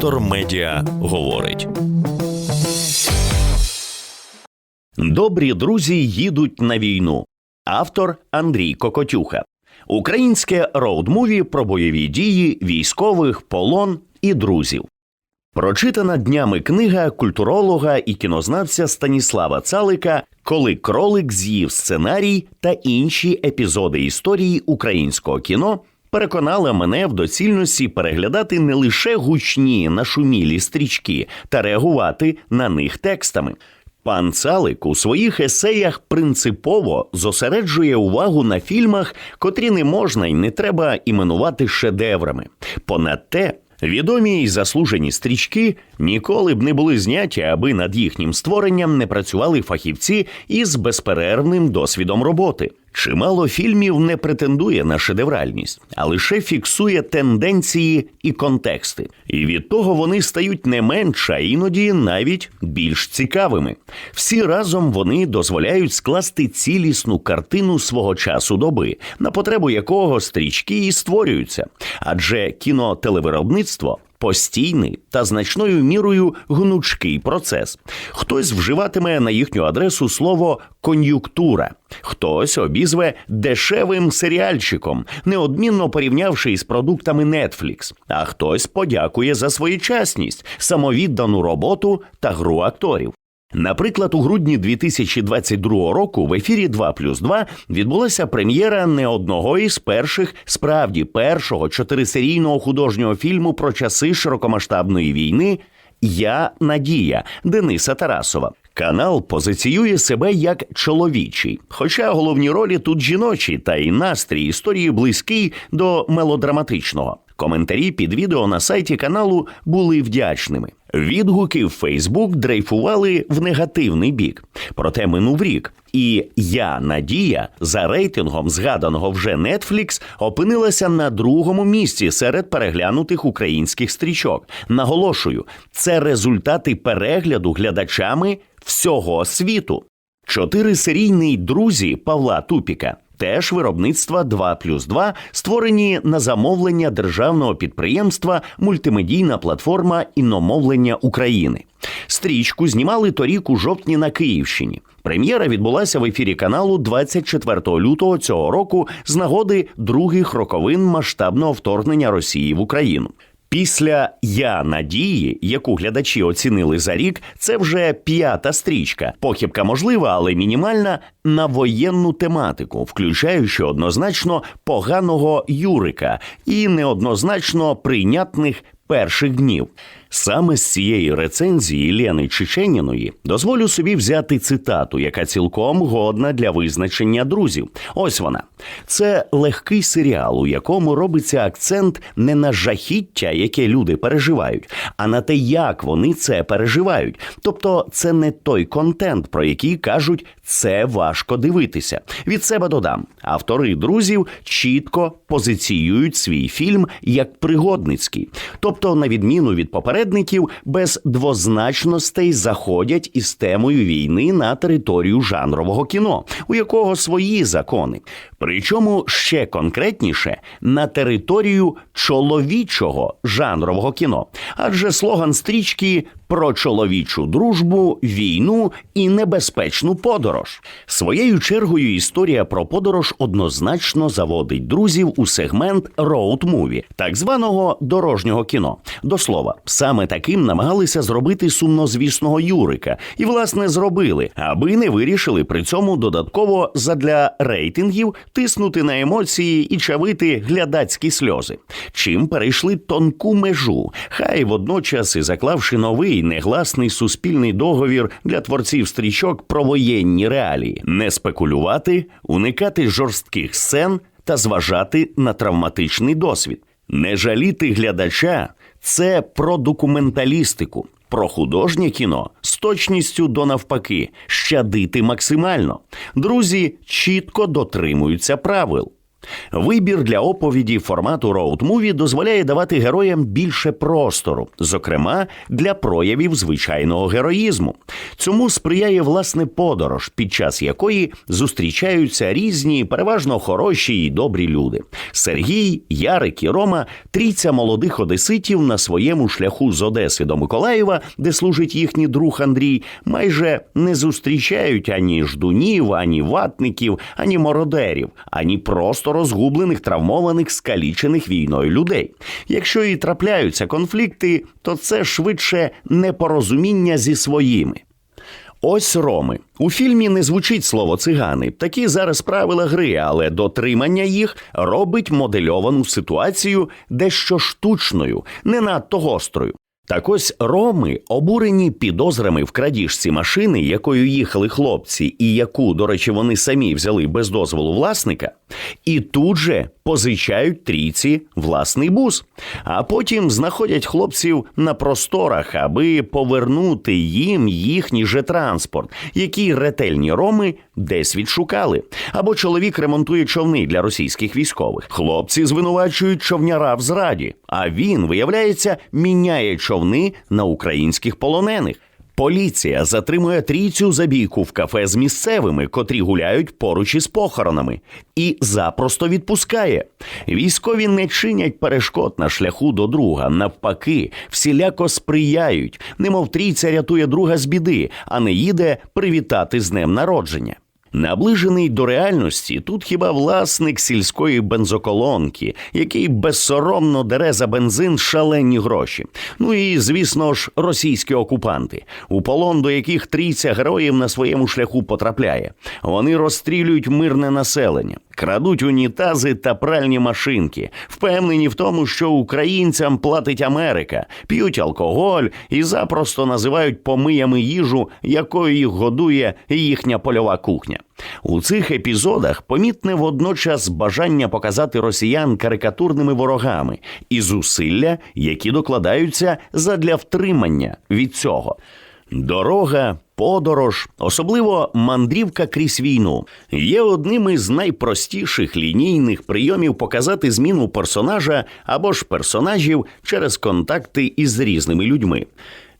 Вектор Медіа говорить. Добрі друзі їдуть на війну. Автор Андрій Кокотюха. Українське роуд-муві про бойові дії, військових, полон і друзів. Прочитана днями книга культуролога і кінознавця Станіслава Цалика Коли кролик з'їв сценарій та інші епізоди історії українського кіно переконала мене в доцільності переглядати не лише гучні нашумілі стрічки та реагувати на них текстами. Пан Цалик у своїх есеях принципово зосереджує увагу на фільмах, котрі не можна і не треба іменувати шедеврами. Понад те, відомі й заслужені стрічки ніколи б не були зняті, аби над їхнім створенням не працювали фахівці із безперервним досвідом роботи. Чимало фільмів не претендує на шедевральність, а лише фіксує тенденції і контексти. І від того вони стають не менш, а іноді навіть більш цікавими. Всі разом вони дозволяють скласти цілісну картину свого часу доби, на потребу якого стрічки і створюються. Адже кінотелевиробництво постійний та значною мірою гнучкий процес. Хтось вживатиме на їхню адресу слово кон'юктура, хтось обізве дешевим серіальчиком, неодмінно порівнявши із продуктами Netflix, а хтось подякує за своєчасність, самовіддану роботу та гру акторів. Наприклад, у грудні 2022 року в ефірі 2 плюс 2 відбулася прем'єра не одного із перших, справді першого чотирисерійного художнього фільму про часи широкомасштабної війни Я Надія Дениса Тарасова. Канал позиціює себе як чоловічий, хоча головні ролі тут жіночі, та й настрій історії близький до мелодраматичного. Коментарі під відео на сайті каналу були вдячними. Відгуки в Фейсбук дрейфували в негативний бік. Проте минув рік, і я Надія за рейтингом згаданого вже Netflix опинилася на другому місці серед переглянутих українських стрічок. Наголошую, це результати перегляду глядачами всього світу. Чотири серійні друзі Павла Тупіка. Теж виробництва 2 плюс 2, створені на замовлення державного підприємства Мультимедійна платформа іномовлення України. Стрічку знімали торік у жовтні на Київщині. Прем'єра відбулася в ефірі каналу 24 лютого цього року з нагоди других роковин масштабного вторгнення Росії в Україну. Після Я надії, яку глядачі оцінили за рік, це вже п'ята стрічка. Похибка можлива, але мінімальна на воєнну тематику, включаючи однозначно поганого Юрика і неоднозначно прийнятних перших днів. Саме з цієї рецензії Лени Чеченіної дозволю собі взяти цитату, яка цілком годна для визначення друзів. Ось вона. Це легкий серіал, у якому робиться акцент не на жахіття, яке люди переживають, а на те, як вони це переживають. Тобто, це не той контент, про який кажуть, це важко дивитися. Від себе додам. Автори друзів чітко позиціюють свій фільм як пригодницький, тобто, на відміну від попередників, без двозначностей заходять із темою війни на територію жанрового кіно, у якого свої закони. Причому ще конкретніше на територію чоловічого жанрового кіно, адже слоган стрічки про чоловічу дружбу, війну і небезпечну подорож. Своєю чергою історія про подорож однозначно заводить друзів у сегмент роуд-муві, так званого дорожнього кіно. До слова, саме таким намагалися зробити сумнозвісного Юрика, і власне зробили, аби не вирішили при цьому додатково задля рейтингів тиснути на емоції і чавити глядацькі сльози. Чим перейшли тонку межу, хай водночас і заклавши новий негласний суспільний договір для творців стрічок про воєнні реалії, не спекулювати, уникати жорстких сцен та зважати на травматичний досвід, не жаліти глядача це про документалістику. Про художнє кіно з точністю до навпаки щадити максимально. Друзі чітко дотримуються правил. Вибір для оповіді формату роуд-муві дозволяє давати героям більше простору, зокрема для проявів звичайного героїзму. Цьому сприяє власне подорож, під час якої зустрічаються різні, переважно хороші і добрі люди. Сергій, Ярик і Рома трійця молодих одеситів на своєму шляху з Одеси до Миколаєва, де служить їхній друг Андрій, майже не зустрічають ані ждунів, ані ватників, ані мородерів, ані просто розгублених, травмованих, скалічених війною людей. Якщо і трапляються конфлікти, то це швидше непорозуміння зі своїми. Ось роми. У фільмі не звучить слово цигани. Такі зараз правила гри, але дотримання їх робить модельовану ситуацію дещо штучною, не надто гострою. Так ось роми, обурені підозрами в крадіжці машини, якою їхали хлопці, і яку, до речі, вони самі взяли без дозволу власника, і тут же позичають трійці власний бус, а потім знаходять хлопців на просторах, аби повернути їм їхній же транспорт, який ретельні роми десь відшукали. Або чоловік ремонтує човни для російських військових. Хлопці звинувачують човняра в зраді, а він, виявляється, міняє човни на українських полонених. Поліція затримує трійцю забійку в кафе з місцевими, котрі гуляють поруч із похоронами, і запросто відпускає. Військові не чинять перешкод на шляху до друга. Навпаки, всіляко сприяють, немов трійця рятує друга з біди, а не їде привітати з днем народження. Наближений до реальності тут хіба власник сільської бензоколонки, який безсоромно дере за бензин шалені гроші. Ну і звісно ж, російські окупанти, у полон до яких трійця героїв на своєму шляху потрапляє. Вони розстрілюють мирне населення, крадуть унітази та пральні машинки, впевнені в тому, що українцям платить Америка, п'ють алкоголь і запросто називають помиями їжу, якою їх годує їхня польова кухня. У цих епізодах помітне водночас бажання показати росіян карикатурними ворогами і зусилля, які докладаються задля втримання від цього. Дорога, подорож, особливо мандрівка крізь війну, є одним із найпростіших лінійних прийомів показати зміну персонажа або ж персонажів через контакти із різними людьми.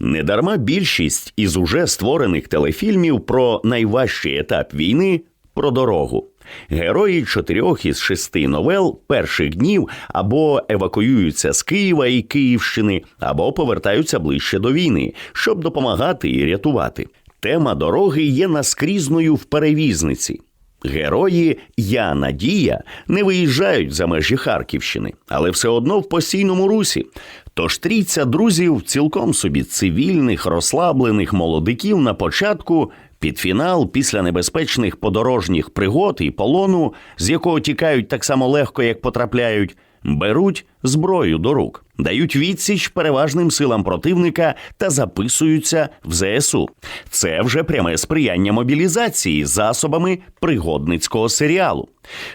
Недарма більшість із уже створених телефільмів про найважчий етап війни про дорогу. Герої чотирьох із шести новел перших днів або евакуюються з Києва і Київщини, або повертаються ближче до війни, щоб допомагати і рятувати. Тема дороги є наскрізною в перевізниці. Герої Я Надія не виїжджають за межі Харківщини, але все одно в постійному русі. Тож трійця друзів цілком собі цивільних, розслаблених молодиків на початку, під фінал, після небезпечних подорожніх пригод і полону, з якого тікають так само легко, як потрапляють, беруть зброю до рук, дають відсіч переважним силам противника та записуються в ЗСУ. Це вже пряме сприяння мобілізації засобами пригодницького серіалу.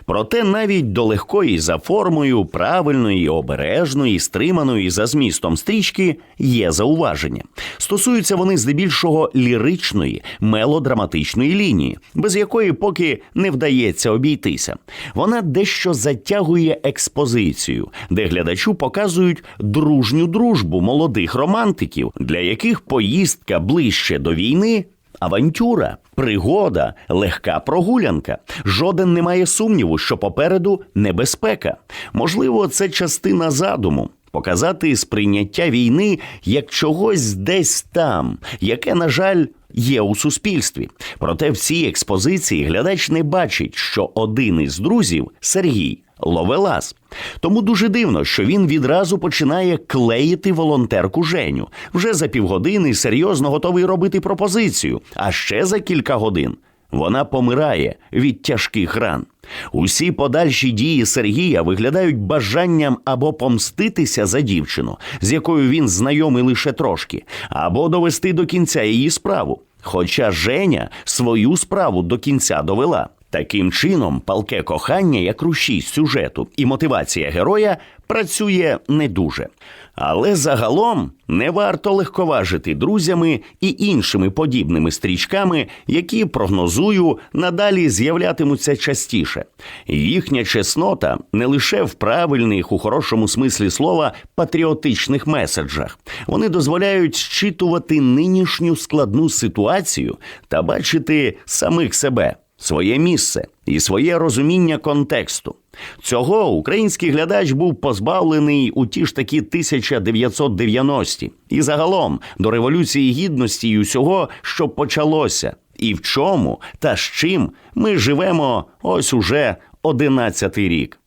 Проте навіть до легкої за формою, правильної, обережної, стриманої за змістом стрічки є зауваження. Стосуються вони здебільшого ліричної, мелодраматичної лінії, без якої поки не вдається обійтися. Вона дещо затягує експозицію, де глядачу показують дружню дружбу молодих романтиків, для яких поїздка ближче до війни. Авантюра, пригода, легка прогулянка. Жоден не має сумніву, що попереду небезпека. Можливо, це частина задуму. Показати сприйняття війни як чогось десь там, яке, на жаль, є у суспільстві. Проте в цій експозиції глядач не бачить, що один із друзів Сергій ловелас. Тому дуже дивно, що він відразу починає клеїти волонтерку Женю. Вже за півгодини серйозно готовий робити пропозицію, а ще за кілька годин. Вона помирає від тяжких ран. Усі подальші дії Сергія виглядають бажанням або помститися за дівчину, з якою він знайомий лише трошки, або довести до кінця її справу. Хоча Женя свою справу до кінця довела. Таким чином, палке кохання як рушій сюжету і мотивація героя працює не дуже. Але загалом не варто легковажити друзями і іншими подібними стрічками, які прогнозую надалі з'являтимуться частіше. Їхня чеснота не лише в правильних, у хорошому смислі слова, патріотичних меседжах. Вони дозволяють зчитувати нинішню складну ситуацію та бачити самих себе, своє місце і своє розуміння контексту. Цього український глядач був позбавлений у ті ж такі 1990-ті. І загалом до революції гідності і усього, що почалося, і в чому та з чим ми живемо ось уже 11-й рік.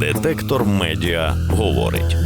Детектор медіа говорить.